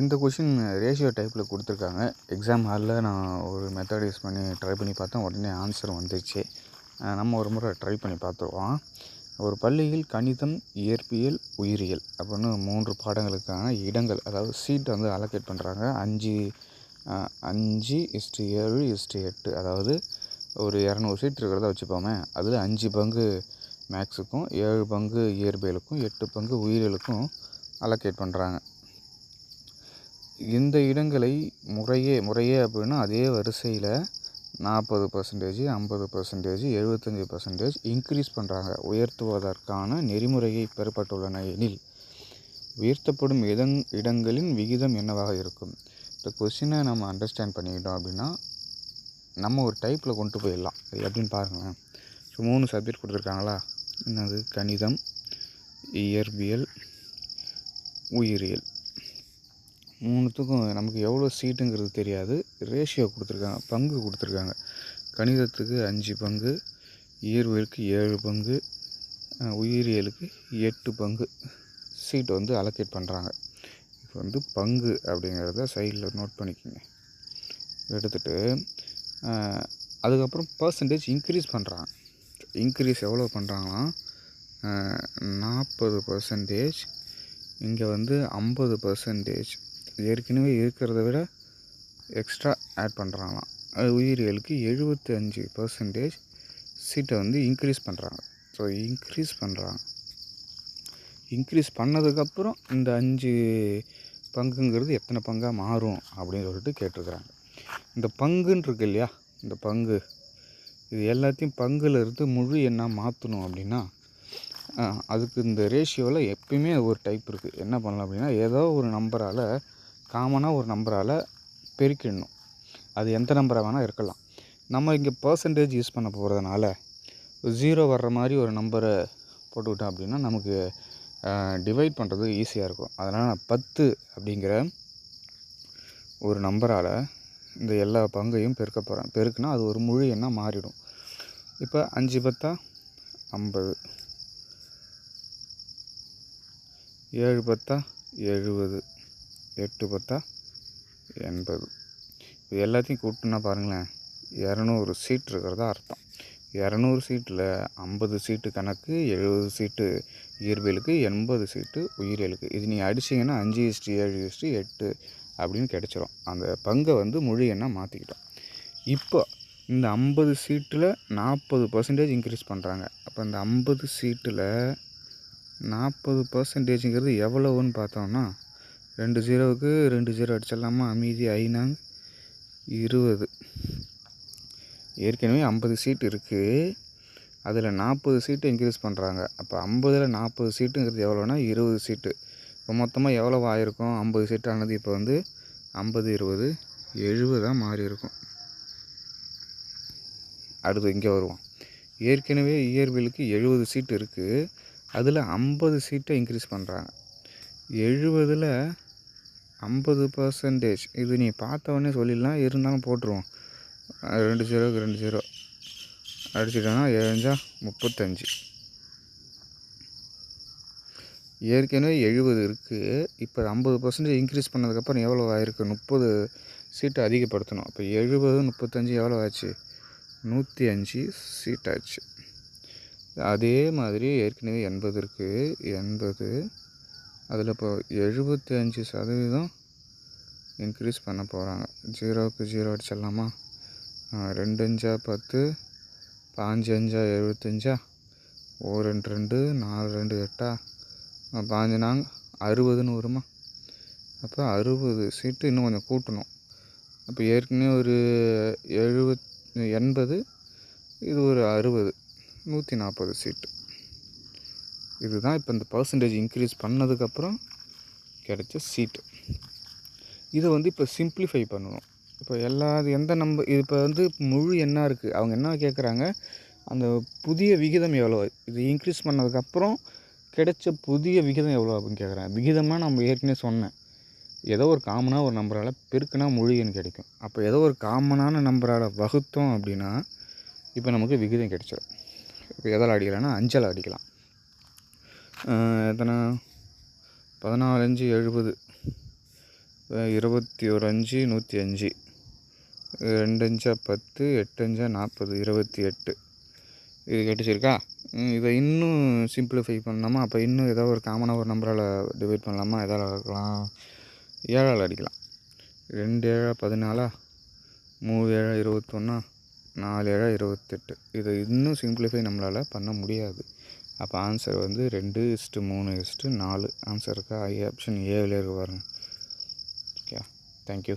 இந்த question ratio டைப்பில் கொடுத்துருக்காங்க. எக்ஸாம் ஹாலில் நான் ஒரு மெத்தட் யூஸ் பண்ணி ட்ரை பண்ணி பார்த்தேன். உடனே ஆன்சர் வந்துச்சு. நம்ம ஒரு முறை ட்ரை பண்ணி பார்த்துருவோம். ஒரு பள்ளியில் கணிதம் இயற்பியல் உயிரியல் அப்படின்னு மூன்று பாடங்களுக்கான இடங்கள் அதாவது சீட் வந்து அலோகேட் பண்ணுறாங்க அஞ்சு அஞ்சு இஸ்டு ஏழு இஸ்டு எட்டு. அதாவது ஒரு இரநூறு சீட் இருக்கிறத வச்சுப்போமே. அதில் அஞ்சு பங்கு மேக்ஸுக்கும் ஏழு பங்கு இயற்பியலுக்கும் எட்டு பங்கு உயிரியலுக்கும் அலோகேட் பண்ணுறாங்க இந்த இடங்களை முறையே முறையே அப்படின்னா அதே வரிசையில் நாற்பது பர்சன்டேஜ் ஐம்பது பர்சன்டேஜ் எழுபத்தஞ்சி பர்சன்டேஜ் இன்க்ரீஸ் பண்ணுறாங்க உயர்த்துவதற்கான நெறிமுறையை பெறப்பட்டுள்ளன எனில் உயர்த்தப்படும் இடங் இடங்களின் விகிதம் என்னவாக இருக்கும்? இந்த கொஸ்டினை நம்ம அண்டர்ஸ்டாண்ட் பண்ணிக்கிட்டோம் அப்படின்னா நம்ம ஒரு டைப்பில் கொண்டு போயிடலாம். அது எப்படின்னு பாருங்களேன். ஸோ மூணு சப்ஜெக்ட் கொடுத்துருக்காங்களா? என்னது? கணிதம் இயற்பியல் உயிரியல். மூணுத்துக்கும் நமக்கு எவ்வளோ சீட்டுங்கிறது தெரியாது. ரேஷியோ கொடுத்துருக்காங்க பங்கு கொடுத்துருக்காங்க. கணிதத்துக்கு அஞ்சு பங்கு இயற்பியலுக்கு ஏழு பங்கு உயிரியலுக்கு எட்டு பங்கு சீட்டு வந்து அலோகேட் பண்ணுறாங்க இப்போ வந்து பங்கு அப்படிங்கிறத சைடில் நோட் பண்ணிக்கோங்க. எடுத்துட்டு அதுக்கப்புறம் பர்சன்டேஜ் இன்க்ரீஸ் பண்ணுறாங்க இன்க்ரீஸ் எவ்வளோ பண்ணுறாங்கன்னா நாற்பது பர்சன்டேஜ் இங்கே வந்து ஐம்பது பர்சன்டேஜ் ஏற்கனவே இருக்கிறத விட எக்ஸ்ட்ரா ஆட் பண்ணுறாங்களாம் அது உயிரியலுக்கு எழுபத்தி அஞ்சு பர்சன்டேஜ் சீட்டை வந்து இன்க்ரீஸ் பண்ணுறாங்க ஸோ இன்க்ரீஸ் பண்ணுறாங்க இன்க்ரீஸ் பண்ணதுக்கப்புறம் இந்த அஞ்சு பங்குங்கிறது எத்தனை பங்காக மாறும் அப்படின்னு சொல்லிட்டு கேட்டிருக்கிறாங்க. இந்த பங்குன்னு இருக்கு இல்லையா? இந்த பங்கு. இது எல்லாத்தையும் பங்குல இருந்து முழு என்ன மாற்றணும் அப்படின்னா அதுக்கு இந்த ரேஷியோவில் எப்பயுமே ஒரு டைப் இருக்குது என்ன பண்ணலாம் அப்படின்னா ஏதோ ஒரு நம்பரால் காமனாக ஒரு நம்பரால் பெருக்கிடணும். அது எந்த நம்பராக வேணால் இருக்கலாம். நம்ம இங்கே பர்சன்டேஜ் யூஸ் பண்ண போகிறதுனால ஜீரோ வர்ற மாதிரி ஒரு நம்பரை போட்டுக்கிட்டோம் அப்படின்னா நமக்கு டிவைட் பண்ணுறது ஈஸியாக இருக்கும். அதனால் நான் பத்து அப்படிங்கிற ஒரு நம்பரால் இந்த எல்லா பங்கையும் பெருக்க போகிறேன் பெருக்குனா அது ஒரு முழு எண்ணாக மாறிடும். இப்போ அஞ்சு பத்தா ஐம்பது. ஏழு பத்தா எழுபது. எட்டு பத்தா? எண்பது. இது எல்லாத்தையும் கூட்டினா பாருங்களேன் இரநூறு சீட் இருக்கிறதா அர்த்தம். இரநூறு சீட்டில் ஐம்பது சீட்டு கணக்கு எழுபது சீட்டு இயற்பியலுக்கு எண்பது சீட்டு உயிரியலுக்கு இது நீங்கள் அடிச்சிங்கன்னா அஞ்சு இஸ்டி ஏழு இஸ்டி எட்டு அப்படின்னு கிடச்சிரும். அந்த பங்கை வந்து மொழி என்ன மாற்றிக்கிட்டோம் இப்போ இந்த ஐம்பது சீட்டில் நாற்பது பர்சன்டேஜ் இன்க்ரீஸ் பண்ணுறாங்க அப்போ இந்த ஐம்பது சீட்டில் நாற்பது பர்சன்டேஜுங்கிறது எவ்வளவுன்னு பார்த்தோம்னா ரெண்டு ஜீரோவுக்கு ரெண்டு ஜீரோ அடிச்சிடலாமா? மீதி ஐநாங் இருபது. ஏற்கனவே ஐம்பது சீட் இருக்குது அதில் நாற்பது சீட்டு இன்க்ரீஸ் பண்ணுறாங்க அப்போ ஐம்பதில் நாற்பது சீட்டுங்கிறது எவ்வளோனா இருபது சீட்டு. இப்போ மொத்தமாக எவ்வளோ ஆயிருக்கும்? ஐம்பது சீட்டானது இப்போ வந்து ஐம்பது இருபது எழுபதாக மாறி இருக்கும். அடுத்து இங்கே வருவோம். ஏற்கனவே இயற்பியலுக்கு எழுபது சீட்டு இருக்குது அதில் ஐம்பது சீட்டை இன்க்ரீஸ் பண்ணுறாங்க எழுபதில் ஐம்பது பர்சன்டேஜ் இது நீ பார்த்த உடனே சொல்லிடலாம் இருந்தாலும் போட்டுருவோம். ரெண்டு ஜீரோக்கு ரெண்டு ஜீரோ அடிச்சிட்டோன்னா ஏழஞ்சா முப்பத்தஞ்சு. ஏற்கனவே எழுபது இருக்குது இப்போ ஐம்பது பர்சன்டேஜ் இன்க்ரீஸ் பண்ணதுக்கப்புறம் எவ்வளோ ஆயிருக்கு? முப்பது சீட்டு அதிகப்படுத்தணும். அப்போ எழுபது முப்பத்தஞ்சு எவ்வளோ ஆச்சு? நூற்றி அஞ்சு சீட் ஆச்சு. அதே மாதிரி ஏற்கனவே எண்பது இருக்குது எண்பது அதில் இப்போ எழுபத்தி அஞ்சு சதவீதம் இன்க்ரீஸ் பண்ண போகிறாங்க ஜீரோவுக்கு ஜீரோ அடிச்சிடலாமா? ரெண்டு அஞ்சா பத்து பாஞ்சு அஞ்சா எழுபத்தஞ்சா? ஓ ரெண்டு ரெண்டு நாலு ரெண்டு எட்டா? பாஞ்சு நாங்க அறுபதுன்னு வருமா? அப்போ அறுபது சீட்டு இன்னும் கொஞ்சம் கூட்டணும். அப்போ ஏற்கனவே ஒரு எழுபத் எண்பது இது ஒரு அறுபது நூற்றி நாற்பது சீட்டு. இதுதான் இப்போ இந்த பர்சன்டேஜ் இன்க்ரீஸ் பண்ணதுக்கப்புறம் கிடைச்ச சீட்டு இதை வந்து இப்போ சிம்பிளிஃபை பண்ணணும். இப்போ எல்லா இது எந்த நம்ப இது இப்போ வந்து முழு என்ன இருக்குது அவங்க என்ன கேட்குறாங்க அந்த புதிய விகிதம் எவ்வளோ? இது இன்க்ரீஸ் பண்ணதுக்கப்புறம் கிடைச்ச புதிய விகிதம் எவ்வளோ அப்படின்னு கேட்குறாங்க விகிதமாக நம்ம ஏற்கனவே சொன்னேன். ஏதோ ஒரு காமனாக ஒரு நம்பரால் பெருக்குனா முழு கிடைக்கும். அப்போ ஏதோ ஒரு காமனான நம்பரால் வகுத்தோம் அப்படின்னா இப்போ நமக்கு விகிதம் கிடைச்சிடும் இப்போ எதால் அடிக்கலாம்னா அஞ்சால் அடிக்கலாம். எத்தனை? பதினாலஞ்சு எழுபது. இருபத்தி ஒரு அஞ்சு நூற்றி அஞ்சு. ரெண்டு அஞ்சா பத்து எட்டு அஞ்சா நாற்பது இருபத்தி எட்டு. இது கிடச்சிருக்கா இதை இன்னும் சிம்பிளிஃபை பண்ணலாமா? அப்போ இன்னும் ஏதோ ஒரு காமனாக ஒரு நம்பரால் டிவைட் பண்ணலாமா? எதால் இருக்கலாம் ஏழால் அடிக்கலாம். ரெண்டு ஏழா பதினாலா? மூணு ஏழா இருபத்தொன்னா? நாலு ஏழா இருபத்தெட்டு. இதை இன்னும் சிம்பிளிஃபை நம்மளால் பண்ண முடியாது. அப்போ ஆன்சர் வந்து ரெண்டு இஸ்ட்டு மூணு இஸ்ட்டு நாலு. ஆன்சர் இருக்கா ஐ ஆப்ஷன் ஏவில் இருக்கு பாருங்கள் ஓகே தேங்க்யூ